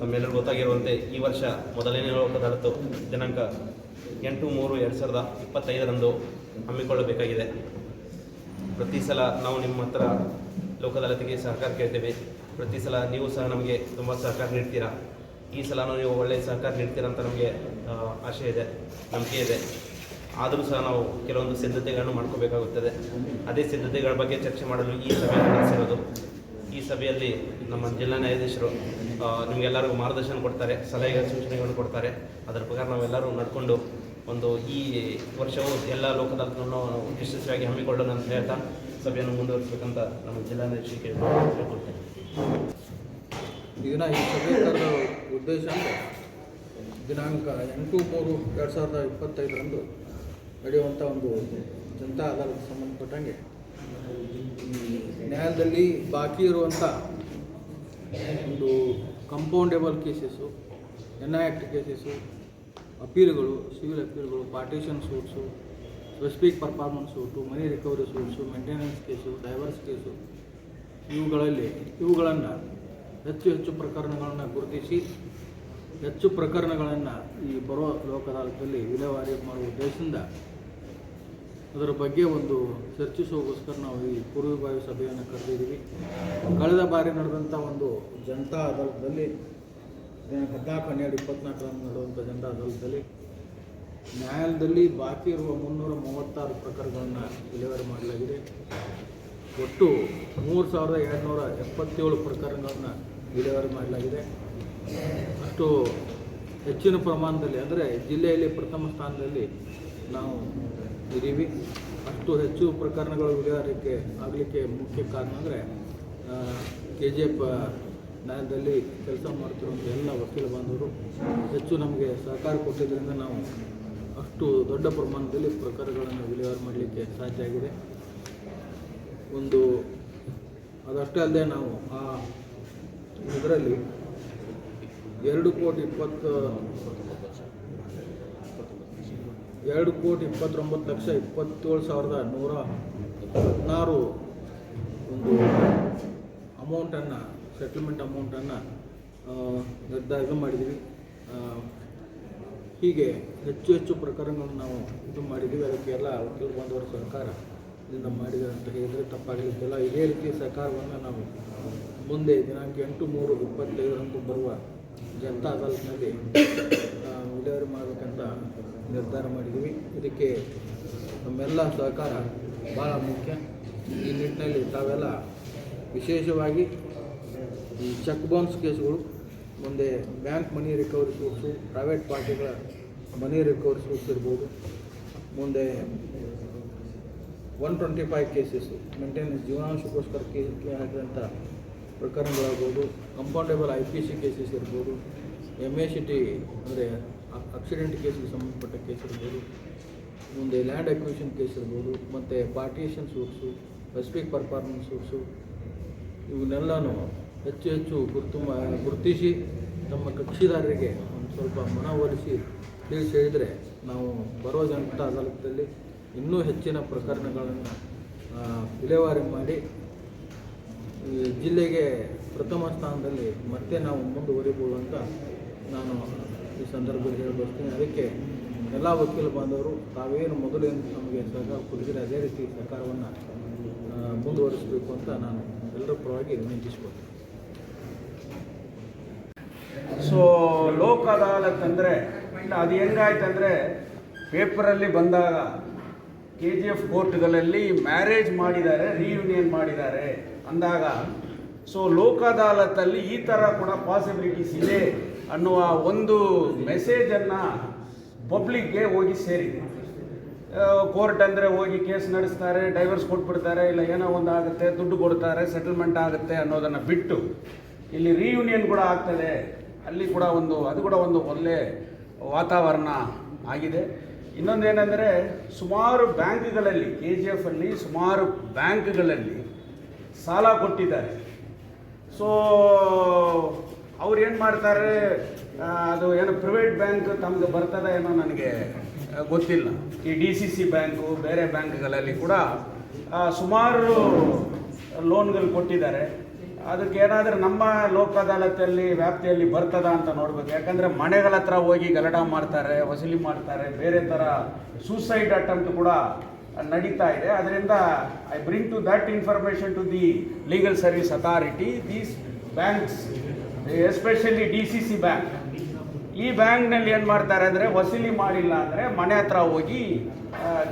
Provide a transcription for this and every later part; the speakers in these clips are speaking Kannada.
ತಮ್ಮೆಲ್ಲರಿಗೂ ಗೊತ್ತಾಗಿರುವಂತೆ ಈ ವರ್ಷ ಮೊದಲನೇ ಲೋಕ ಅದಾಲತ್ತು ದಿನಾಂಕ ಎಂಟು ಮೂರು ಎರಡು ಸಾವಿರದ ಇಪ್ಪತ್ತೈದರಂದು ಹಮ್ಮಿಕೊಳ್ಳಬೇಕಾಗಿದೆ. ಪ್ರತಿ ಸಲ ನಾವು ನಿಮ್ಮ ಹತ್ರ ಲೋಕ ಅದಾಲತಿಗೆ ಸಹಕಾರ ಕೇಳ್ತೇವೆ. ಪ್ರತಿ ಸಲ ನೀವು ಸಹ ನಮಗೆ ತುಂಬ ಸಹಕಾರ ನೀಡ್ತೀರಾ? ಈ ಸಲನೂ ನೀವು ಒಳ್ಳೆಯ ಸಹಕಾರ ನೀಡ್ತೀರಾ ಅಂತ ನಮಗೆ ಆಶೆ ಇದೆ, ನಂಬಿಕೆ ಇದೆ. ಆದರೂ ಸಹ ನಾವು ಕೆಲವೊಂದು ಸಿದ್ಧತೆಗಳನ್ನು ಮಾಡ್ಕೋಬೇಕಾಗುತ್ತದೆ. ಅದೇ ಸಿದ್ಧತೆಗಳ ಬಗ್ಗೆ ಚರ್ಚೆ ಮಾಡಲು ಈ ಸಭೆಯನ್ನು ನಡೆಸಿರೋದು ಈ ಸಭೆಯಲ್ಲಿ ನಮ್ಮ ಜಿಲ್ಲಾ ನ್ಯಾಯಾಧೀಶರು ನಿಮಗೆಲ್ಲರಿಗೂ ಮಾರ್ಗದರ್ಶನ ಕೊಡ್ತಾರೆ ಸಲಹೆ ಸೂಚನೆಗಳನ್ನು ಕೊಡ್ತಾರೆ. ಅದರ ಪ್ರಕಾರ ನಾವೆಲ್ಲರೂ ನಡ್ಕೊಂಡು ಒಂದು ಈ ವರ್ಷವು ಎಲ್ಲ ಲೋಕದಾಲತನ್ನು ಯಶಸ್ವಿಯಾಗಿ ಹಮ್ಮಿಕೊಳ್ಳೋಣ ಅಂತ ಹೇಳ್ತಾ ಸಭೆಯನ್ನು ಮುಂದುವರಿಸಬೇಕಂತ ನಮ್ಮ ಜಿಲ್ಲಾ ನ್ಯಾಯಾಧೀಶರಿಗೆ ಕೇಳ್ಕೊಳ್ತೇನೆ ಈಗಿನ ಈ ಸಭೆ ಉದ್ದೇಶ ದಿನಾಂಕ ಎಂಟು ಮೂರು ಎರಡು ಸಾವಿರದ ಇಪ್ಪತ್ತೈದರಂದು ನಡೆಯುವಂಥ ಒಂದು ಜನತಾ ಆಧಾರಕ್ಕೆ ಸಂಬಂಧಪಟ್ಟಂಗೆ ನ್ಯಾಯಾಲಯದಲ್ಲಿ ಬಾಕಿ ಇರುವಂಥ ಒಂದು compoundable cases N I act cases ಅಪೀಲ್ಗಳು civil ಅಪೀಲ್ಗಳು partition suits specific performance suit money recovery suits maintenance case divorce case ಇವುಗಳಲ್ಲಿ, ಇವುಗಳನ್ನು ಹೆಚ್ಚು ಹೆಚ್ಚು ಪ್ರಕರಣಗಳನ್ನು ಗುರುತಿಸಿ, ಹೆಚ್ಚು ಪ್ರಕರಣಗಳನ್ನು ಈ ಬರೋ ಲೋಕದಾಲದಲ್ಲಿ ವಿಲೇವಾರಿ ಮಾಡುವ ಉದ್ದೇಶದಿಂದ ಅದರ ಬಗ್ಗೆ ಒಂದು ಚರ್ಚಿಸುವಗೋಸ್ಕರ ನಾವು ಈ ಪೂರ್ವಭಾವಿ ಸಭೆಯನ್ನು ಕರೆದಿದ್ದೀವಿ. ಕಳೆದ ಬಾರಿ ನಡೆದಂಥ ಒಂದು ಜನತಾ ಅದಾಲತದಲ್ಲಿ ಹದಿನಾಲ್ಕು ಹನ್ನೆರಡು ಇಪ್ಪತ್ನಾಲ್ಕರಂದು ನಡೆದಂಥ ಜನತಾ ಅದಾಲತದಲ್ಲಿ ನ್ಯಾಯಾಲಯದಲ್ಲಿ ಬಾಕಿ ಇರುವ ಮುನ್ನೂರ ಮೂವತ್ತಾರು ಪ್ರಕರಣಗಳನ್ನು ಡೆಲಿವರಿ ಮಾಡಲಾಗಿದೆ. ಒಟ್ಟು ಮೂರು ಸಾವಿರದ ಎರಡುನೂರ ಎಪ್ಪತ್ತೇಳು ಪ್ರಕರಣಗಳನ್ನು ಡೆಲಿವರಿ ಮಾಡಲಾಗಿದೆ. ಅಷ್ಟು ಹೆಚ್ಚಿನ ಪ್ರಮಾಣದಲ್ಲಿ ಅಂದರೆ ಜಿಲ್ಲೆಯಲ್ಲಿ ಪ್ರಥಮ ಸ್ಥಾನದಲ್ಲಿ ನಾವು ಇದ್ದೀವಿ ಅಷ್ಟು ಹೆಚ್ಚು ಪ್ರಕರಣಗಳು ವಿಲೇವಾರಿಕೆ ಆಗಲಿಕ್ಕೆ ಮುಖ್ಯ ಕಾರಣ ಅಂದರೆ ಕೆ ಜಿ ಎಫ್ ನ್ಯಾಯದಲ್ಲಿ ಕೆಲಸ ಮಾಡ್ತಿರುವಂಥ ಎಲ್ಲ ವಕೀಲ ಬಾಂಧವರು ಹೆಚ್ಚು ನಮಗೆ ಸಹಕಾರ ಕೊಟ್ಟಿದ್ದರಿಂದ ನಾವು ಅಷ್ಟು ದೊಡ್ಡ ಪ್ರಮಾಣದಲ್ಲಿ ಪ್ರಕರಣಗಳನ್ನು ವಿಲೇವಾರಿ ಮಾಡಲಿಕ್ಕೆ ಸಾಧ್ಯ ಆಗಿದೆ. ಒಂದು, ಅದಷ್ಟೇ ಅಲ್ಲದೆ ನಾವು ಆ ಇದರಲ್ಲಿ ಎರಡು ಕೋಟಿ ಇಪ್ಪತ್ತು ಎರಡು ಕೋಟಿ ಇಪ್ಪತ್ತೊಂಬತ್ತು ಲಕ್ಷ ಇಪ್ಪತ್ತೇಳು ಸಾವಿರದ ನೂರ ಹದಿನಾರು ಒಂದು ಅಮೌಂಟನ್ನು ಸೆಟಲ್ಮೆಂಟ್ ಅಮೌಂಟನ್ನು ನಿರ್ಧಾರ ಮಾಡಿದ್ದೀವಿ. ಹೀಗೆ ಹೆಚ್ಚು ಹೆಚ್ಚು ಪ್ರಕರಣಗಳನ್ನು ನಾವು ಇದು ಮಾಡಿದ್ದೀವಿ. ಅದಕ್ಕೆಲ್ಲ ವಕೀಲ ಬಾಂಧವರು ಸರ್ಕಾರ ಇದನ್ನು ಮಾಡಿದೆ ಅಂತ ಹೇಳಿದರೆ ತಪ್ಪಾಗಲಿಕ್ಕಿಲ್ಲ. ಇದೇ ರೀತಿ ಸರ್ಕಾರವನ್ನು ನಾವು ಮುಂದೆ ದಿನಾಂಕ ಎಂಟು ಮೂರು ಇಪ್ಪತ್ತೈದರಂದು ಬರುವ ಜನತಾ ಅದಾಲತ್ನಲ್ಲಿ ವಿಲೇವಾರಿ ಮಾಡಬೇಕಂತ ನಿರ್ಧಾರ ಮಾಡಿದ್ದೀವಿ. ಇದಕ್ಕೆ ನಮ್ಮೆಲ್ಲ ಸಹಕಾರ ಭಾಳ ಮುಖ್ಯ. ಈ ನಿಟ್ಟಿನಲ್ಲಿ ತಾವೆಲ್ಲ ವಿಶೇಷವಾಗಿ ಈ ಚೆಕ್ ಬೌನ್ಸ್ ಕೇಸ್ಗಳು, ಮುಂದೆ bank money recovery suits private ಪಾರ್ಟಿಗಳ money recovery suits ಇರ್ಬೋದು. ಮುಂದೆ one twenty five cases maintenance ಜೀವನಾಂಶಕ್ಕೋಸ್ಕರ ಕೇ ಹಾಕಿದಂಥ ಪ್ರಕರಣಗಳಾಗ್ಬೋದು compoundable I P C cases ಇರ್ಬೋದು ಎಂ ಎ ಸಿ ಟಿ ಅಂದರೆ ಆಕ್ಸಿಡೆಂಟ್ ಕೇಸ್ಗೆ ಸಂಬಂಧಪಟ್ಟ ಕೇಸ್ ಇರ್ಬೋದು, ಮುಂದೆ ಲ್ಯಾಂಡ್ ಅಕ್ವಿಷನ್ ಕೇಸ್ ಇರ್ಬೋದು, ಮತ್ತು partition suits specific performance suits ಇವನ್ನೆಲ್ಲನೂ ಹೆಚ್ಚು ಹೆಚ್ಚು ಗುರುತು ಗುರುತಿಸಿ ನಮ್ಮ ಕಕ್ಷಿದಾರರಿಗೆ ಒಂದು ಸ್ವಲ್ಪ ಮನವೊಲಿಸಿ ತಿಳಿಸಿ ಹೇಳಿದರೆ ನಾವು ಬರೋ ಜನತಾ ಅದಾಲತದಲ್ಲಿ ಇನ್ನೂ ಹೆಚ್ಚಿನ ಪ್ರಕರಣಗಳನ್ನು ವಿಲೇವಾರಿ ಮಾಡಿ ಜಿಲ್ಲೆಗೆ ಪ್ರಥಮ ಸ್ಥಾನದಲ್ಲಿ ಮತ್ತೆ ನಾವು ಮುಂದುವರಿಬೋದು ಅಂತ ನಾನು ಈ ಸಂದರ್ಭದಲ್ಲಿ ಹೇಳಬಯಸ್ತೀನಿ. ಅದಕ್ಕೆ ಎಲ್ಲ ವಕೀಲ ಬಾಂಧವರು, ತಾವೇನು ಮೊದಲೇನು ನಮಗೆ ಸಹಕಾರ ಕೊಟ್ಟಿದ್ರೆ ಅದೇ ರೀತಿ ಸಹಕಾರವನ್ನು ಮುಂದುವರಿಸಬೇಕು ಅಂತ ನಾನು ಎಲ್ಲರ ಪರವಾಗಿ ವಿನಂತಿಸ್ಕೊಳ್ತೀನಿ. ಸೊ ಲೋಕ ಅದಾಲತ್ ಅಂದರೆ ಅದು ಹೆಂಗಾಯ್ತಂದರೆ, ಪೇಪರಲ್ಲಿ ಬಂದಾಗ ಕೆ ಜಿ ಎಫ್ ಕೋರ್ಟ್ಗಳಲ್ಲಿ ಮ್ಯಾರೇಜ್ ಮಾಡಿದ್ದಾರೆ ರಿಯೂನಿಯನ್ ಮಾಡಿದ್ದಾರೆ ಅಂದಾಗ ಸೊ ಲೋಕಾದಾಲತ್ತಲ್ಲಿ ಈ ಥರ ಕೂಡ ಪಾಸಿಬಿಲಿಟೀಸ್ ಇದೆ ಅನ್ನುವ ಒಂದು ಮೆಸೇಜನ್ನು ಪಬ್ಲಿಕ್ಗೆ ಹೋಗಿ ಸೇರಿದೆ. ಕೋರ್ಟ್ ಅಂದರೆ ಹೋಗಿ ಕೇಸ್ ನಡೆಸ್ತಾರೆ ಡೈವರ್ಸ್ ಕೊಟ್ಬಿಡ್ತಾರೆ, ಇಲ್ಲ ಏನೋ ಒಂದು ಆಗುತ್ತೆ, ದುಡ್ಡು ಕೊಡ್ತಾರೆ ಸೆಟಲ್ಮೆಂಟ್ ಆಗುತ್ತೆ ಅನ್ನೋದನ್ನು ಬಿಟ್ಟು ಇಲ್ಲಿ ರಿಯೂನಿಯನ್ ಕೂಡ ಆಗ್ತದೆ. ಅಲ್ಲಿ ಕೂಡ ಒಂದು, ಅದು ಕೂಡ ಒಂದು ಒಳ್ಳೆ ವಾತಾವರಣ ಆಗಿದೆ. ಇನ್ನೊಂದೇನೆಂದರೆ ಸುಮಾರು ಬ್ಯಾಂಕ್ಗಳಲ್ಲಿ ಕೆ ಜಿ ಎಫಲ್ಲಿ ಸುಮಾರು ಬ್ಯಾಂಕ್ಗಳಲ್ಲಿ ಸಾಲ ಕೊಟ್ಟಿದ್ದಾರೆ. ಸೊ ಅವ್ರು ಏನು ಮಾಡ್ತಾರೆ? ಅದು ಏನು ಪ್ರೈವೇಟ್ ಬ್ಯಾಂಕ್ ತಮ್ಗೆ ಬರ್ತದೆ ಏನೋ ನನಗೆ ಗೊತ್ತಿಲ್ಲ. ಈ ಡಿ ಸಿ ಸಿ ಬ್ಯಾಂಕು ಬೇರೆ ಬ್ಯಾಂಕ್ಗಳಲ್ಲಿ ಕೂಡ ಸುಮಾರು ಲೋನ್ಗಳು ಕೊಟ್ಟಿದ್ದಾರೆ. ಅದಕ್ಕೆ ಏನಾದರೂ ನಮ್ಮ ಲೋಕ ಅದಾಲತಲ್ಲಿ ವ್ಯಾಪ್ತಿಯಲ್ಲಿ ಬರ್ತದ ಅಂತ ನೋಡ್ಬೇಕು. ಯಾಕಂದರೆ ಮನೆಗಳ ಹತ್ರ ಹೋಗಿ ಗಲಾಟ ಮಾಡ್ತಾರೆ, ವಸೂಲಿ ಮಾಡ್ತಾರೆ, ಬೇರೆ ಥರ ಸೂಸೈಡ್ ಅಟೆಂಪ್ಟ್ ಕೂಡ ನಡೀತಾ ಇದೆ. ಅದರಿಂದ I bring to that information to the legal service authority these banks especially D C C bank ಈ ಬ್ಯಾಂಕ್ನಲ್ಲಿ ಏನು ಮಾಡ್ತಾರೆ ಅಂದರೆ ವಸೂಲಿ ಮಾಡಿಲ್ಲ ಅಂದರೆ ಮನೆ ಹತ್ರ ಹೋಗಿ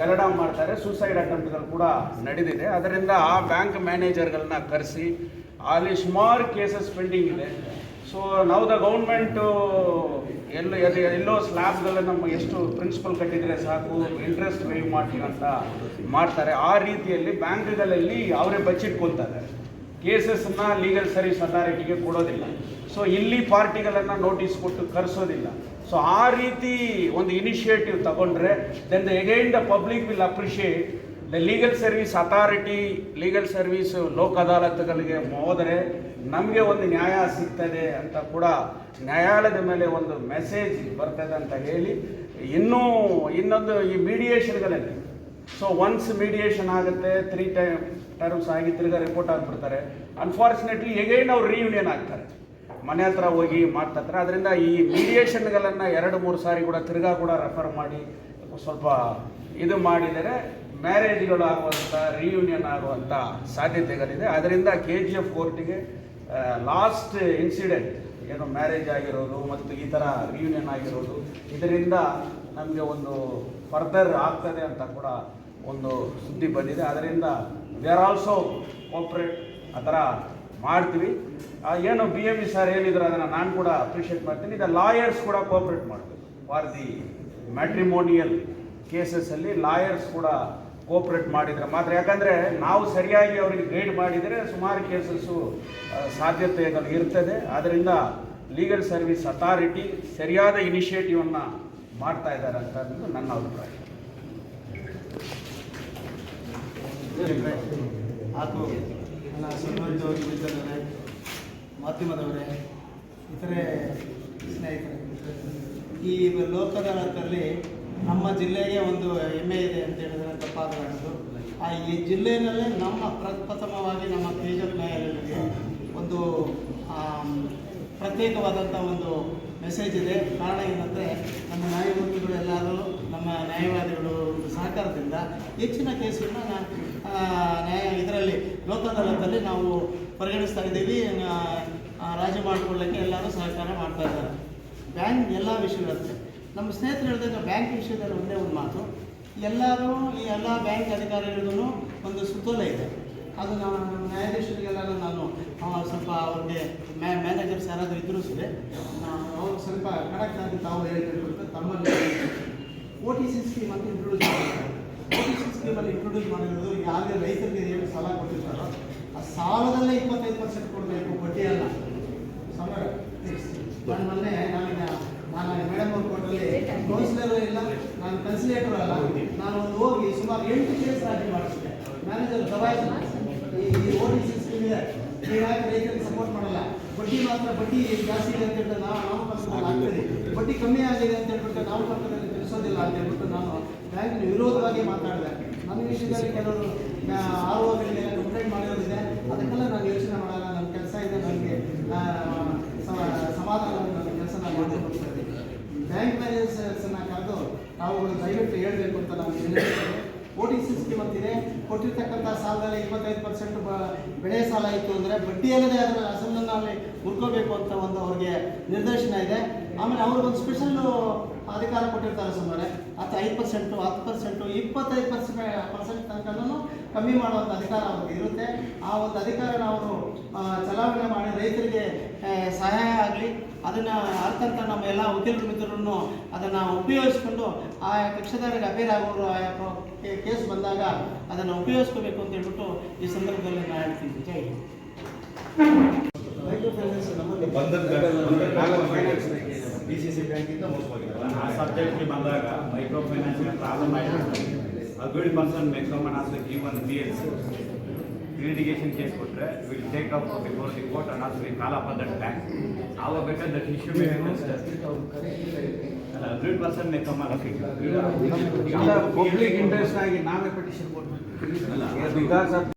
ಗಲಾಟ ಮಾಡ್ತಾರೆ. ಸೂಸೈಡ್ ಅಟೆಂಪ್ಟ್ಗಳು ಕೂಡ ನಡೆದಿದೆ. ಅದರಿಂದ ಆ ಬ್ಯಾಂಕ್ ಮ್ಯಾನೇಜರ್ಗಳನ್ನ ಕರೆಸಿ ಅಲ್ಲಿ ಸುಮಾರು ಕೇಸಸ್ ಪೆಂಡಿಂಗ್ ಇದೆ. ಸೊ ನಾವು ದ ಗೌರ್ಮೆಂಟು ಎಲ್ಲ, ಎಲ್ಲಿ- ಸ್ಲ್ಯಾಬ್ಗಳು ನಮ್ಮ ಎಷ್ಟು ಪ್ರಿನ್ಸಿಪಲ್ ಕಟ್ಟಿದರೆ ಸಾಕು ಇಂಟ್ರೆಸ್ಟ್ ವೇವ್ ಮಾಡ್ತೀವಿ ಅಂತ ಮಾಡ್ತಾರೆ. ಆ ರೀತಿಯಲ್ಲಿ ಬ್ಯಾಂಕ್ಗಳಲ್ಲಿ ಅವರೇ ಬಚ್ಚಿಟ್ಕೊಳ್ತಾರೆ ಕೇಸಸ್ನ ಲೀಗಲ್ ಸರ್ವಿಸ್ ಅಥಾರಿಟಿಗೆ ಕೊಡೋದಿಲ್ಲ. ಸೊ ಇಲ್ಲಿ ಪಾರ್ಟಿಗಳನ್ನು ನೋಟಿಸ್ ಕೊಟ್ಟು ಕರೆಸೋದಿಲ್ಲ. ಸೊ ಆ ರೀತಿ ಒಂದು ಇನಿಷಿಯೇಟಿವ್ ತಗೊಂಡ್ರೆ then the again the public will appreciate legal service authority legal service ಲೋಕ ಅದಾಲತ್ಗಳಿಗೆ ಹೋದರೆ ನಮಗೆ ಒಂದು ನ್ಯಾಯ ಸಿಗ್ತದೆ ಅಂತ ಕೂಡ ನ್ಯಾಯಾಲಯದ ಮೇಲೆ ಒಂದು ಮೆಸೇಜ್ ಬರ್ತದೆ ಅಂತ ಹೇಳಿ ಇನ್ನೂ ಇನ್ನೊಂದು ಈ ಮೀಡಿಯೇಷನ್ಗಳಲ್ಲಿ ಸೊ ಒನ್ಸ್ ಮೀಡಿಯೇಷನ್ ಆಗುತ್ತೆ ತ್ರೀ ಟೈಮ್ ಟರ್ಮ್ಸ್ ಆಗಿ ತಿರ್ಗಾ ರಿಪೋರ್ಟ್ ಆಗಿಬಿಡ್ತಾರೆ. ಅನ್ಫಾರ್ಚುನೇಟ್ಲಿ ಎಗೈನ್ ಅವ್ರು ರಿಯೂನಿಯನ್ ಆಗ್ತಾರೆ. ಮನೆ ಹತ್ರ ಹೋಗಿ ಮಾಡ್ತಾರೆ ಅದರಿಂದ ಈ ಮೀಡಿಯೇಷನ್ಗಳನ್ನು ಎರಡು, ಮೂರು ಸಾರಿ ಕೂಡ ತಿರ್ಗಾ ಕೂಡ ರೆಫರ್ ಮಾಡಿ ಸ್ವಲ್ಪ ಇದು ಮಾಡಿದರೆ ಮ್ಯಾರೇಜ್ಗಳು ಆಗುವಂಥ ರಿಯೂನಿಯನ್ ಆಗುವಂಥ ಸಾಧ್ಯತೆಗಳಿದೆ. ಅದರಿಂದ ಕೆ ಜಿ ಎಫ್ ಕೋರ್ಟಿಗೆ ಲಾಸ್ಟ್ ಇನ್ಸಿಡೆಂಟ್ ಏನು ಮ್ಯಾರೇಜ್ ಆಗಿರೋದು ಮತ್ತು ಈ ಥರ ರಿಯೂನಿಯನ್ ಆಗಿರೋದು, ಇದರಿಂದ ನಮಗೆ ಒಂದು ಫರ್ದರ್ ಆಗ್ತದೆ ಅಂತ ಕೂಡ ಒಂದು ಸುದ್ದಿ ಬಂದಿದೆ. ಅದರಿಂದ ದೇ ಆರ್ ಆಲ್ಸೋ ಕೋಪ್ರೇಟ್ ಆ ಥರ ಮಾಡ್ತೀವಿ. ಏನು ಬಿ ಎಂ ಇ ಸರ್ ಏನಿದ್ರು ಅದನ್ನು ನಾನು ಕೂಡ ಅಪ್ರಿಷಿಯೇಟ್ ಮಾಡ್ತೀನಿ. ಇದು ಲಾಯರ್ಸ್ ಕೂಡ ಕೋಪ್ರೇಟ್ ಮಾಡಬೇಕು ಫಾರ್ ದಿ ಮ್ಯಾಟ್ರಿಮೋನಿಯಲ್ ಕೇಸಸ್ಸಲ್ಲಿ ಲಾಯರ್ಸ್ ಕೂಡ ಕೋಪ್ರೇಟ್ ಮಾಡಿದರೆ ಮಾತ್ರ. ಯಾಕಂದರೆ ನಾವು ಸರಿಯಾಗಿ ಅವರಿಗೆ ಗೈಡ್ ಮಾಡಿದರೆ ಸುಮಾರು ಕೇಸಸ್ಸು ಸಾಧ್ಯತೆಗಳು ಇರ್ತದೆ. ಆದ್ದರಿಂದ ಲೀಗಲ್ ಸರ್ವಿಸ್ ಅಥಾರಿಟಿ ಸರಿಯಾದ ಇನಿಷಿಯೇಟಿವನ್ನು ಮಾಡ್ತಾ ಇದ್ದಾರೆ ಅಂತ ನನ್ನ ಅಭಿಪ್ರಾಯ. ಮಾಧ್ಯಮದವರೇ, ಇತರೆ ಸ್ನೇಹಿತರೆ, ಈ ಲೋಕದಲ್ಲಿ ನಮ್ಮ ಜಿಲ್ಲೆಗೆ ಒಂದು ಹೆಮ್ಮೆ ಇದೆ ಅಂತ ಹೇಳಿದ್ರೆ ತಪ್ಪಾಗಲಾರದು. ಆ ಈ ಜಿಲ್ಲೆಯಲ್ಲೇ ನಮ್ಮ ಪ್ರಪ್ರಥಮವಾಗಿ ನಮ್ಮ ತೇಜಸ್ ನಾಯಕರಿಗೆ ಒಂದು ಪ್ರತ್ಯೇಕವಾದಂಥ ಒಂದು ಮೆಸೇಜ್ ಇದೆ. ಕಾರಣ ಏನಂದರೆ, ನಮ್ಮ ನ್ಯಾಯಮೂರ್ತಿಗಳು ಎಲ್ಲರೂ ನಮ್ಮ ನ್ಯಾಯವಾದಿಗಳು ಸಹಕಾರದಿಂದ ಹೆಚ್ಚಿನ ಕೇಸುಗಳನ್ನ ನ್ಯಾಯ ಇದರಲ್ಲಿ ಲೋಕ ನಾವು ಪರಿಗಣಿಸ್ತಾ ಇದ್ದೀವಿ. ರಾಜಿ ಮಾಡಿಕೊಳ್ಳೋಕ್ಕೆ ಎಲ್ಲರೂ ಸಹಕಾರ ಮಾಡ್ತಾ ಇದ್ದಾರೆ. ಬ್ಯಾಂಕ್ ಎಲ್ಲ ವಿಷಯಗಳಿರುತ್ತೆ ನಮ್ಮ ಸ್ನೇಹಿತರು ಹೇಳಿದಾಗ ಬ್ಯಾಂಕ್ ವಿಷಯದಲ್ಲಿ ಒಂದೇ ಒಂದು ಮಾತು. ಎಲ್ಲರೂ ಈ ಎಲ್ಲ ಬ್ಯಾಂಕ್ ಅಧಿಕಾರಿಗಳಿಗೂ ಒಂದು ಸುತ್ತೋಲೆ ಇದೆ. ಅದು ನಾವು ನಮ್ಮ ನ್ಯಾಯಾಧೀಶರಿಗೆಲ್ಲರೂ ನಾನು ಸ್ವಲ್ಪ ಅವ್ರಿಗೆ ಮ್ಯಾ ಮ್ಯಾನೇಜರ್ಸ್ ಯಾರಾದರೂ ಇದ್ದರೂ ಸರಿ. ಅವ್ರು ಸ್ವಲ್ಪ ಖಡಕ್ ಆಗಿ ತಾವು ಅಂತ ತಮ್ಮಲ್ಲಿ ಓ ಟಿ ಸಿ ಸ್ಕೀಮ್ ಅಂತ ಇಂಟ್ರೊಡ್ಯೂಸ್ ಮಾಡಿದ್ದಾರೆ. ಓ ಟಿ ಸಿ ಸ್ಕೀಮಲ್ಲಿ ಇಂಟ್ರೊಡ್ಯೂಸ್ ಮಾಡಿರೋದು ಯಾವುದೇ ರೈತರಿಗೆ ಏನು ಸಾಲ ಕೊಟ್ಟಿರ್ತಾರೋ, ಆ ಸಾಲದಲ್ಲೇ ಇಪ್ಪತ್ತೈದು ಪರ್ಸೆಂಟ್ ಕೊಡಬೇಕು, ಬಡ್ಡಿ ಸಮರ ನಾನು ಮೊನ್ನೆ ನಾನೀಗ ನಾನು ಮೇಡಮ್ ಅವ್ರು ಕೋರ್ಟಲ್ಲಿ ಕೌನ್ಸಿಲರ್ ಇಲ್ಲ, ನಾನು ಕನ್ಸಿಲೇಟರ್ ಅಲ್ಲ. ನಾನು ಒಂದು ಹೋಗಿ ಸುಮಾರು ಎಂಟು ಕೇಸ್ ರಾಜಿ ಮಾಡಿಸಿದೆ ಮ್ಯಾನೇಜರ್ ದಬಾಯಿಸ್ ಈ ಓ ಟಿ ಸಿ ಇದೆ. ಹೀಗಾಗಿ ರೈತರಿಗೆ ಸಪೋರ್ಟ್ ಮಾಡಲ್ಲ. ಬಡ್ಡಿ ಮಾತ್ರ ಬಡ್ಡಿ ಜಾಸ್ತಿ ಇದೆ ಅಂತ ಹೇಳ್ಬಿಟ್ಟು ನಾವು ನಾವು ಪಕ್ಕದಲ್ಲಿ ಆಗ್ತದೆ ಬಡ್ಡಿ ಕಮ್ಮಿ ಆಗಿದೆ ಅಂತ ಹೇಳ್ಬಿಟ್ಟು ನಾವು ಪಕ್ಕದಲ್ಲಿ ತಿಳಿಸೋದಿಲ್ಲ ಅಂತ ಹೇಳ್ಬಿಟ್ಟು ನಾನು ಬ್ಯಾಂಕಿನ ವಿರೋಧವಾಗಿ ಮಾತಾಡಿದೆ. ನನ್ನ ವಿಷಯದಲ್ಲಿ ಕೆಲವರು ಆರ್ ಒಗಳಿಗೆ ಕಂಪ್ಲೇಂಟ್ ಮಾಡಿರೋದಿದೆ ಅದಕ್ಕೆಲ್ಲ ನಾನು ಯೋಚನೆ ಮಾಡಲ್ಲ ನನ್ನ ಕೆಲಸ ಇದೆ ನನಗೆ ಸಮಾಧಾನ ನನ್ನ ಕೆಲಸ ನಾನು ಮಾಡ್ಕೊಂಡು ಹೋಗ್ತಾ ಇದ್ದೀನಿ ಬ್ಯಾಂಕ್ ಮ್ಯಾನೇಜರ್ಸನ್ನ ಕರೆದು ನಾವು ದಯವಿಟ್ಟು ಹೇಳಬೇಕು ಅಂತ ನಾನು ಹೇಳಿದ್ದೇನೆ ಓ ಟಿ ಸಿ ಸ್ಕೀಮ್ ಅಂತಿದೆ ಕೊಟ್ಟಿರ್ತಕ್ಕಂಥ ಸಾಲದಲ್ಲಿ ಇಪ್ಪತ್ತೈದು ಪರ್ಸೆಂಟ್ ಬೆಳೆ ಸಾಲ ಇತ್ತು ಅಂದರೆ ಬಡ್ಡಿ ಅಲ್ಲದೆ ಅದರ ಅಸಲನ್ನು ಅಲ್ಲಿ ಹುಡ್ಕೋಬೇಕು ಅಂತ ಒಂದು ಅವ್ರಿಗೆ ನಿರ್ದೇಶನ ಇದೆ. ಆಮೇಲೆ ಅವ್ರಿಗೊಂದು ಸ್ಪೆಷಲ್ ಅಧಿಕಾರ ಕೊಟ್ಟಿರ್ತಾರೆ ಸುಮಾರು. ಹತ್ತು ಐದು ಪರ್ಸೆಂಟು ಹತ್ತು ಪರ್ಸೆಂಟು ಇಪ್ಪತ್ತೈದು ಪರ್ಸೆಂಟ್ ಪರ್ಸೆಂಟ್ ತನಕನೂ ಕಮ್ಮಿ ಮಾಡುವಂಥ ಅಧಿಕಾರ ಅವ್ರಿಗೆ ಇರುತ್ತೆ. ಆ ಒಂದು ಅಧಿಕಾರನ ಅವರು ಚಲಾವಣೆ ಮಾಡಿ ರೈತರಿಗೆ ಸಹಾಯ ಆಗಲಿ. ಅದನ್ನು ಅರ್ಥಂತ ನಮ್ಮ ಎಲ್ಲ ವಕೀಲರು ಮಿತ್ರರನ್ನು ಅದನ್ನು ಉಪಯೋಗಿಸ್ಕೊಂಡು ಆಯಾ ಕಕ್ಷದಾರಿಗೆ ಅಪೇರ್ ಆಗೋರು ಆಯಾ ಪ್ರ- ಕೇಸ್ ಬಂದಾಗ ಅದನ್ನು ಉಪಯೋಗಿಸ್ಕೋಬೇಕು ಅಂತ ಹೇಳ್ಬಿಟ್ಟು ಈ ಸಂದರ್ಭದಲ್ಲಿ ನಾನು ಹೇಳ್ತೀನಿ ಜೈ. Micro finance D C C ಬ್ಯಾಂಕಿಂದ ಮೋಸವಾಗಿರಲ್ಲ ಆ ಸಬ್ಜೆಕ್ಟ್ಗೆ ಬಂದಾಗ ಮೈಕ್ರೋ ಫೈನಾನ್ಸ್ಗೆ ಪ್ರಾಬ್ಲಮ್ ಆಯಿತು. ಅಗ್ರಿಡ್ ಪರ್ಸನ್ ಮೆಕ್ಸಮನ್ ಆಸ್ ಬಿ ಕೇಸ್ ಕೊಟ್ಟರೆ will take up before the court and also we call up that bank ಆವಾಗ ಬೇಕಾದ ದಟ್ ಇಶ್ಯೂ ಅಗ್ರಿಡ್ ಪರ್ಸನ್ ಮೆಕ್ಸಮನ್ ಪಬ್ಲಿಕ್ ಇಂಟ್ರೆಸ್ಟ್ ಆಗಿ ನಾವೇ ಪಟಿಷನ್ ಕೊಡ್ತೀವಿ. ಬಿಕಾಸ್